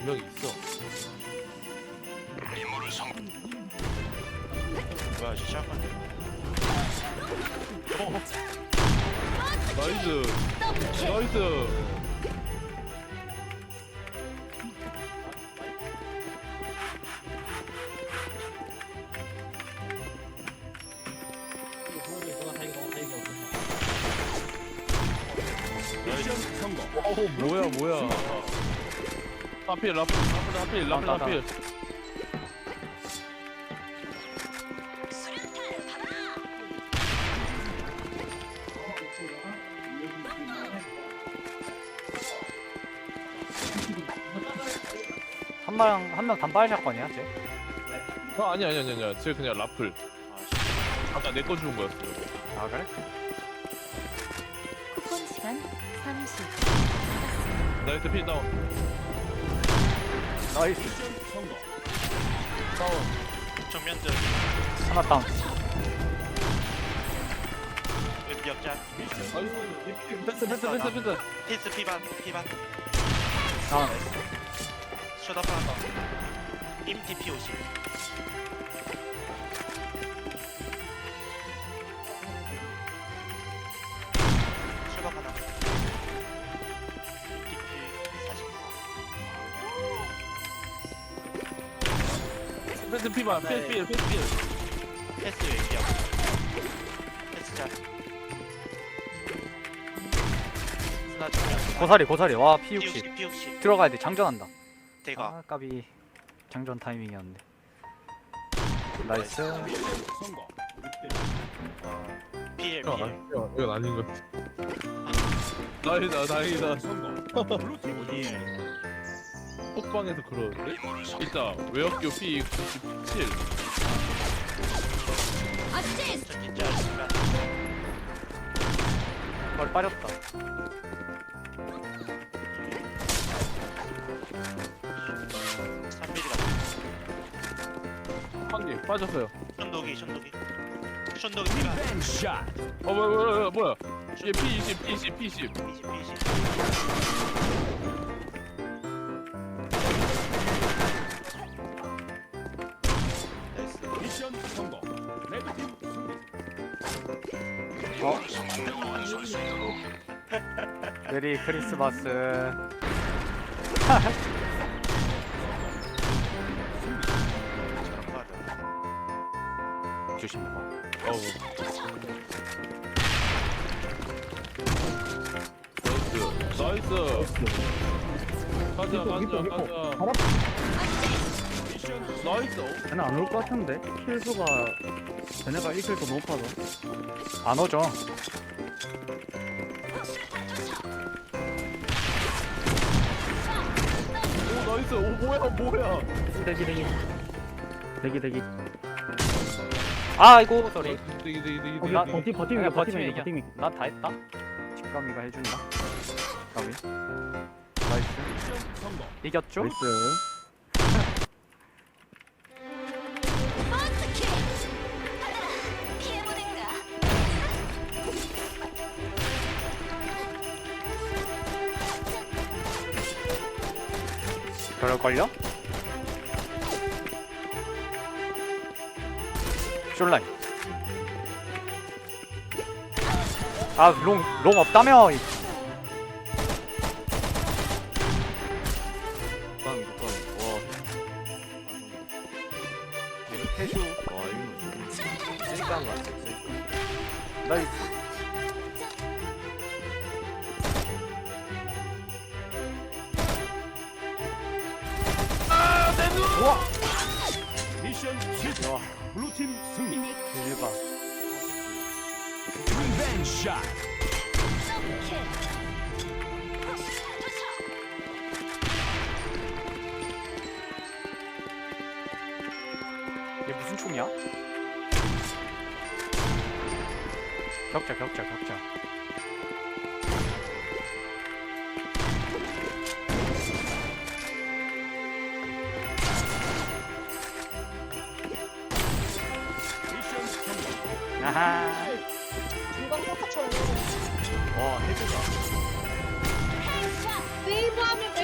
분명히 있어. 뭐야 시작한 나이스. 나이스. 어 뭐야 뭐야. 하필 라필 라필 하필 라필 나, 나. 하필. 한명 한명 단발 샷건이야 쟤? 아 아니 아니 아니 아니야. 쟤 그냥 라플. 아까 내 거 주는 거였어. 아 그래? 쿠폰 시간 30. 나이스 필 다운. 나이스. 다운. 정면들 하나 다운. 여기 역장 패스 패스 패스. 패스. 피스 피반 피반. 다운. 쇼다 하나 더. 임티 P50 패스 피만 패스 필 패스 필. 패스 여기요 패스 잘 스나 정면 고사리 고사리. 와 P60 P60 P60 들어가야 돼. 장전한다. 대가. 아 까비. 장전 타이밍이었는데. 나이스. PL 아, PL 이건 아닌 것 같아. 다행이다, 다행이다. 어디 폭방에서 그러는데? 일단, 외역교 P 97. 저 진짜 순간 머리 빠졌다 3mm 같은 한 개, 빠졌어요. 션도기 션도기 션도기 피가 어, 뭐야, 뭐야, 뭐야, 뭐야. 얘 P 20, P 20, P 20. 메리 크리스마스. 조심해 봐 어우. 나이스. 나이스. 가자, 가자, 가자. 나이스. 쟤네 안올 것 같은데? 킬수가 쟤네가 1킬 더 높아서 안 오죠 오, 나이스. 오, 뭐야, 뭐야. 대기 대기 대기 대기 아이고 되게, 되게, 어, 되게. 나 버티 버티면 이겨 버티면 이겨 난다 했다 직감이가 해준다 까비 나이스. 이겼죠? 나이스. 그럴걸요? 숄라인. 아롱 롱 없다며 이- 태쇼. 와, 이거 쓸까 같아. 쓸까. 나이스 미션 실패. 블루팀 승리. 대박 리벤지 샷. 무슨 총이야? 격자 격자 격자. 아하 중간 포카처럼 와 헤드가 세이브하면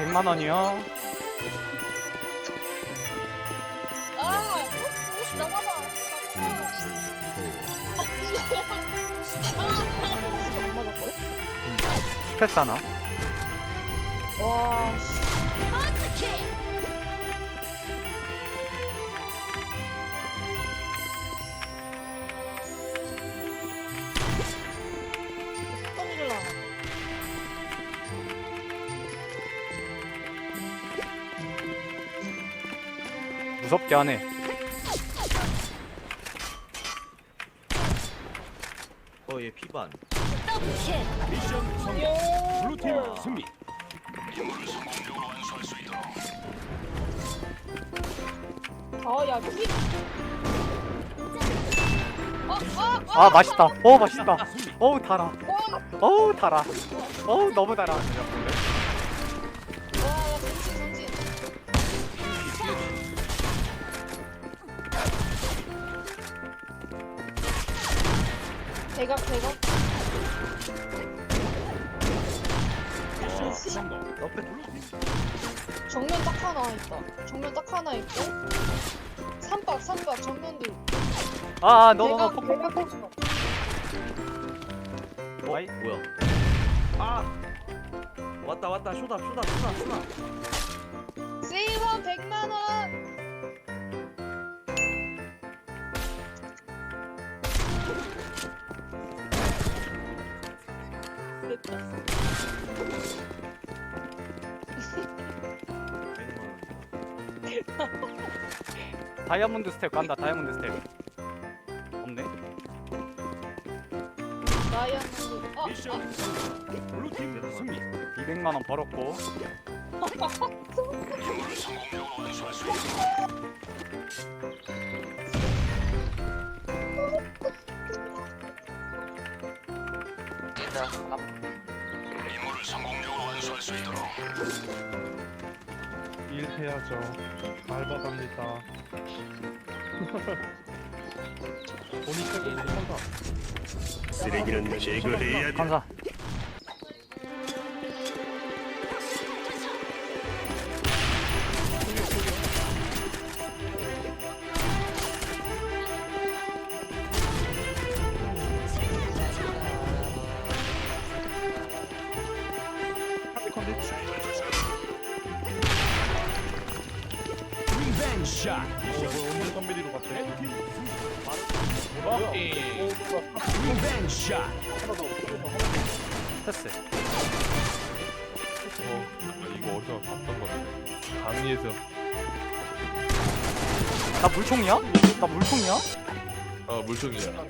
100만 원이요. 아, 혹시 나가봐. 안 맞았거든? 스트레스 하나. 와, 씨. 무섭게 하네. 어얘 피반 미션 성공. 요. 블루팀 승리. 아, 야, 피. 아, 맛있다. 어 맛있다. 어우 달아. 와, 어우 달아. 어우 너무 달아. 대각, 대각. 정면 딱 하나 있다. 정면 딱 하나 있고. 삼박, 삼박, 정면도. 아 너무 대각, 폭. 대각, 대각. 어? 아이. 뭐야 아 왔다 왔다 쇼다 쇼다 쇼다 쇼다 세이원 100 다이아몬드 스텝 간다. 다이아몬드 스텝. 없네. 다이아몬드. 아, 미션 성공. 블루팀 승리. 200만 원 벌었고. 일해야죠. 알바답니다. 최고 한다. 쓰레기는 제거해야 감사. 샷. 오늘 선배리로 갔대. 레드팀 승리. 뭐야? 리벤 샷. 패스. 어, 이거 어디서 봤던 건데. 강의에서 나 물총이야? 나 물총이야? 어 물총이야.